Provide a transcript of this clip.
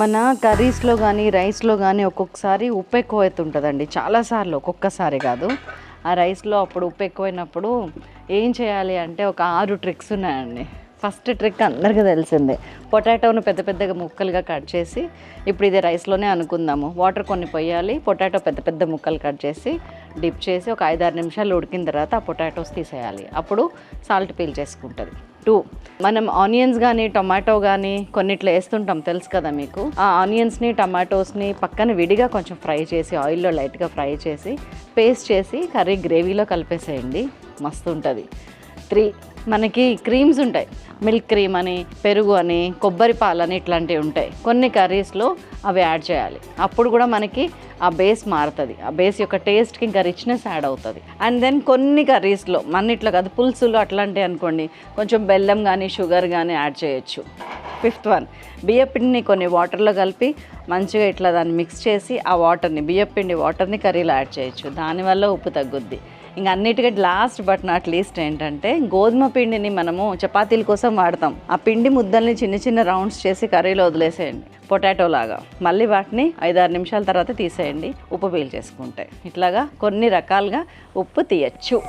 మన కర్రీస్లో కానీ రైస్లో కానీ ఒక్కొక్కసారి ఉప్పు ఎక్కువ అవుతుంటుందండి చాలాసార్లు ఒక్కొక్కసారి కాదు. ఆ రైస్లో అప్పుడు ఉప్పు ఎక్కువైనప్పుడు ఏం చేయాలి అంటే ఒక ఆరు ట్రిక్స్ ఉన్నాయండి. ఫస్ట్ ట్రిక్ అందరికీ తెలిసిందే. పొటాటోను పెద్ద పెద్దగా ముక్కలుగా కట్ చేసి ఇప్పుడు ఇది రైస్లోనే అనుకుందాము. వాటర్ కొన్ని పోయాలి పొటాటో పెద్ద పెద్ద ముక్కలు కట్ చేసి డిప్ చేసి ఒక ఐదారు నిమిషాలు ఉడికిన తర్వాత ఆ పొటాటోస్ తీసేయాలి. అప్పుడు సాల్ట్ పీల్ చేసుకుంటుంది. టూ మనం ఆనియన్స్ కానీ టొమాటో కానీ కొన్నిట్లో వేస్తుంటాం తెలుసు కదా మీకు? ఆ ఆనియన్స్ని టమాటోస్ని పక్కన విడిగా కొంచెం ఫ్రై చేసి ఆయిల్లో లైట్గా ఫ్రై చేసి పేస్ట్ చేసి కర్రీ గ్రేవీలో కలిపేసేయండి. మస్తు ఉంటుంది. త్రీ మనకి క్రీమ్స్ ఉంటాయి. మిల్క్ క్రీమ్ అని పెరుగు అని కొబ్బరి పాలు అని ఇట్లాంటివి ఉంటాయి. కొన్ని కర్రీస్లో అవి యాడ్ చేయాలి. అప్పుడు కూడా మనకి ఆ బేస్ మారుతుంది. ఆ బేస్ యొక్క టేస్ట్కి ఇంకా రిచ్నెస్ యాడ్ అవుతుంది. అండ్ దెన్ కొన్ని కర్రీస్లో మన ఇట్లా కాదు పులుసులు అట్లాంటివి అనుకోండి కొంచెం బెల్లం కానీ షుగర్ కానీ యాడ్ చేయొచ్చు. ఫిఫ్త్ వన్ బియ్యపిండిని కొన్ని వాటర్లో కలిపి మంచిగా ఇట్లా దాన్ని మిక్స్ చేసి ఆ వాటర్ని బియ్యపిండి వాటర్ని కర్రీలో యాడ్ చేయొచ్చు. దానివల్ల ఉప్పు తగ్గుద్ది. ఇంకా అన్నిటికంటే లాస్ట్ బట్ నాట్ లీస్ట్ ఏంటంటే గోధుమ పిండిని మనము చపాతీల కోసం వాడతాం. ఆ పిండి ముద్దల్ని చిన్న చిన్న రౌండ్స్ చేసి కర్రీలో వదిలేసేయండి. పొటాటో లాగా. మళ్ళీ వాటిని ఐదారు నిమిషాల తర్వాత తీసేయండి. ఉప్పు పీల్ చేసుకుంటే. ఇట్లాగా కొన్ని రకాలుగా ఉప్పు తీయచ్చు.